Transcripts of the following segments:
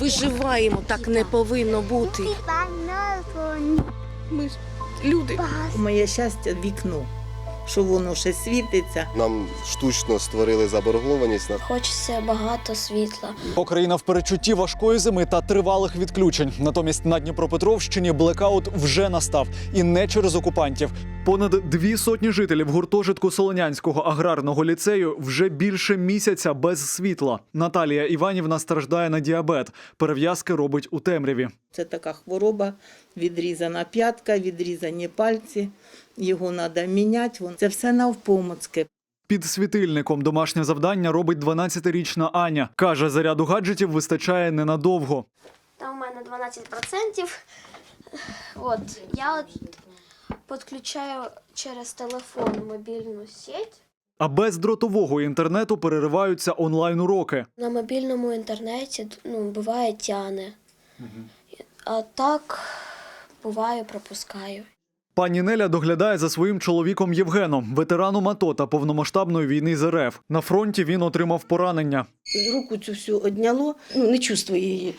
виживаємо. Так не повинно бути. Ми ж люди. Моє щастя вікно, що воно ще світиться. Нам штучно створили заборгованість Хочеться багато світла. Україна в перечутті важкої зими та тривалих відключень. Натомість на Дніпропетровщині блекаут вже настав і не через окупантів. Понад дві сотні жителів гуртожитку Солонянського аграрного ліцею вже більше місяця без світла. Наталія Іванівна страждає на діабет. Перев'язки робить у темряві. Це така хвороба, відрізана п'ятка, відрізані пальці. Його треба міняти. Це все навпомоцьке. Під світильником домашнє завдання робить 12-річна Аня. Каже, заряду гаджетів вистачає ненадовго. Там у мене 12%. От, я от підключаю через телефон мобільну сеть. А без дротового інтернету перериваються онлайн-уроки. На мобільному інтернеті ну, буває тяне. А так буває пропускаю. Пані Неля доглядає за своїм чоловіком Євгеном, ветераном АТО та повномасштабної війни з РФ. На фронті він отримав поранення. руку цю всю одняло, ну не чувствую її.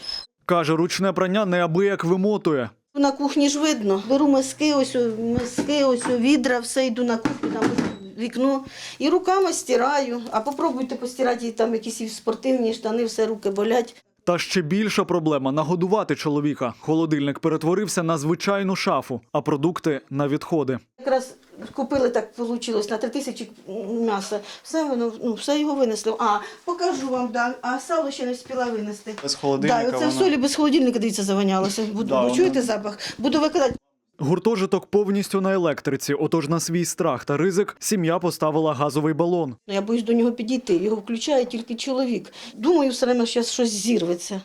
Каже, ручне прання неабияк вимотує. На кухні ж видно. Беру миски, ось миски, ось відра, все йду на кухню, там вікно і руками стираю. А попробуйте постирати там якісь спортивні штани, все руки болять. Та ще більша проблема нагодувати чоловіка. Холодильник перетворився на звичайну шафу, а продукти на відходи. Якраз купили так вийшло на три тисячі м'яса. Все воно ну все його винесли. А покажу вам, да. а сало ще не спіла винести. Без Да, Це солі без холодильника дивіться завонялося. Буду Да, чуєте запах? Буду викидати. Гуртожиток повністю на електриці. Отож на свій страх та ризик сім'я поставила газовий балон. Ну, Я боюсь до нього підійти. Його включає тільки чоловік. Думаю, все одно зараз щось зірветься.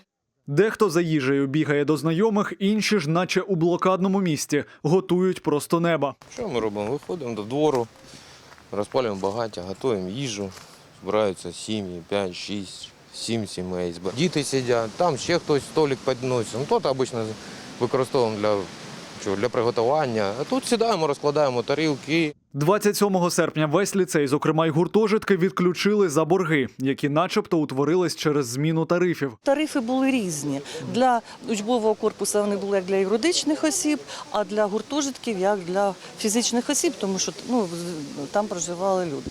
Дехто за їжею бігає до знайомих, інші ж, наче у блокадному місті, готують просто неба. Що ми робимо? Виходимо до двору, розпалюємо багаття, готуємо їжу, збираються сім'ї, 5, 6, 7 сімей. Діти сидять, там ще хтось столик підносить. Ну, то обично використовуємо для, для приготування. А тут сідаємо, розкладаємо тарілки. 27 серпня весь ліцей, зокрема й гуртожитки, відключили за борги, які начебто утворились через зміну тарифів. Тарифи були різні. Для учбового корпусу вони були як для юридичних осіб, а для гуртожитків як для фізичних осіб, тому що ну, там проживали люди.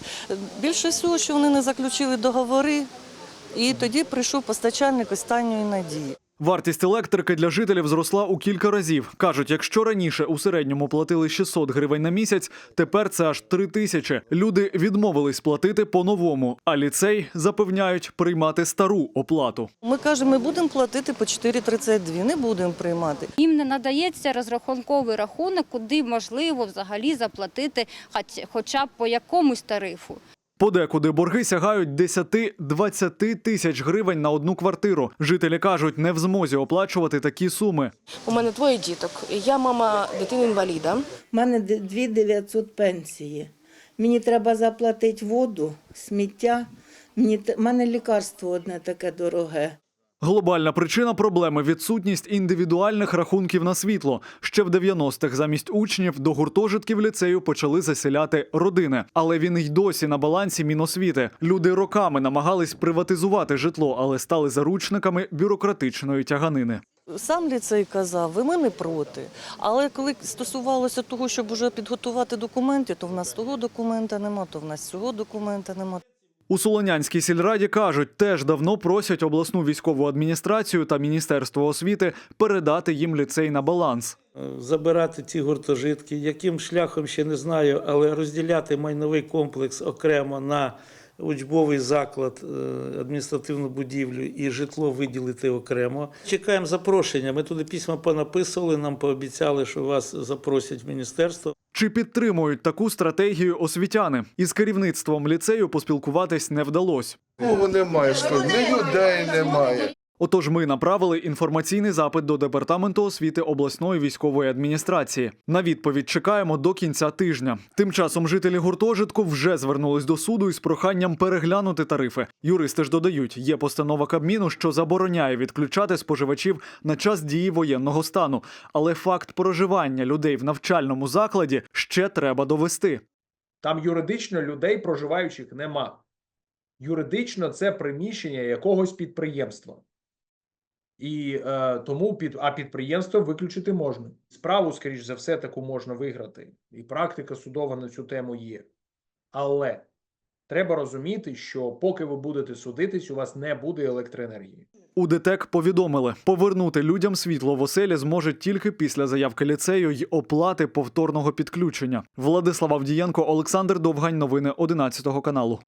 Більше всього, що вони не заключили договори, і тоді прийшов постачальник останньої надії. Вартість електрики для жителів зросла у кілька разів. Кажуть, якщо раніше у середньому платили 600 гривень на місяць, тепер це аж 3 тисячі. Люди відмовились платити по-новому, а ліцей запевняють приймати стару оплату. Ми кажемо, ми будемо платити по 4,32, не будемо приймати. Їм не надається розрахунковий рахунок, куди можливо взагалі заплатити хоч- хоча б по якомусь тарифу. Подекуди борги сягають 10-20 тисяч гривень на одну квартиру. Жителі кажуть, не в змозі оплачувати такі суми. У мене двоє діток. Я мама дитини-інваліда. У мене 2900 пенсії. Мені треба заплатити воду, сміття. Мені мене лікарство одне таке дороге. Глобальна причина проблеми відсутність індивідуальних рахунків на світло. Ще в 90-х замість учнів до гуртожитків ліцею почали заселяти родини. Але він й досі на балансі Міносвіти. Люди роками намагались приватизувати житло, але стали заручниками бюрократичної тяганини. Сам ліцей казав, ви ми не проти. Але коли стосувалося того, щоб уже підготувати документи, то в нас того документа нема, то в нас цього документа нема. У Солонянській сільраді кажуть, теж давно просять обласну військову адміністрацію та міністерство освіти передати їм ліцей на баланс. забирати ці гуртожитки, яким шляхом ще не знаю, але розділяти майновий комплекс окремо на учбовий заклад, е, адміністративну будівлю і житло виділити окремо. Чекаємо запрошення. Ми туди письма понаписували, нам пообіцяли, що вас запросять в міністерство. Чи підтримують таку стратегію освітяни? Із керівництвом ліцею поспілкуватись не вдалося. Кого немає, що людей немає. Отож, ми направили інформаційний запит до департаменту освіти обласної військової адміністрації. На відповідь чекаємо до кінця тижня. Тим часом жителі гуртожитку вже звернулись до суду із проханням переглянути тарифи. Юристи ж додають, є постанова Кабміну, що забороняє відключати споживачів на час дії воєнного стану. Але факт проживання людей в навчальному закладі ще треба довести. Там юридично людей проживаючих нема. Юридично це приміщення якогось підприємства. І е, тому під а підприємство виключити можна. Справу, скоріш за все, таку можна виграти. І практика судова на цю тему є. Але треба розуміти, що поки ви будете судитись, у вас не буде електроенергії. У ДТЕК повідомили, повернути людям світло в оселі зможуть тільки після заявки ліцею й оплати повторного підключення. Владислав Авдієнко, Олександр Довгань. Новини 11 каналу.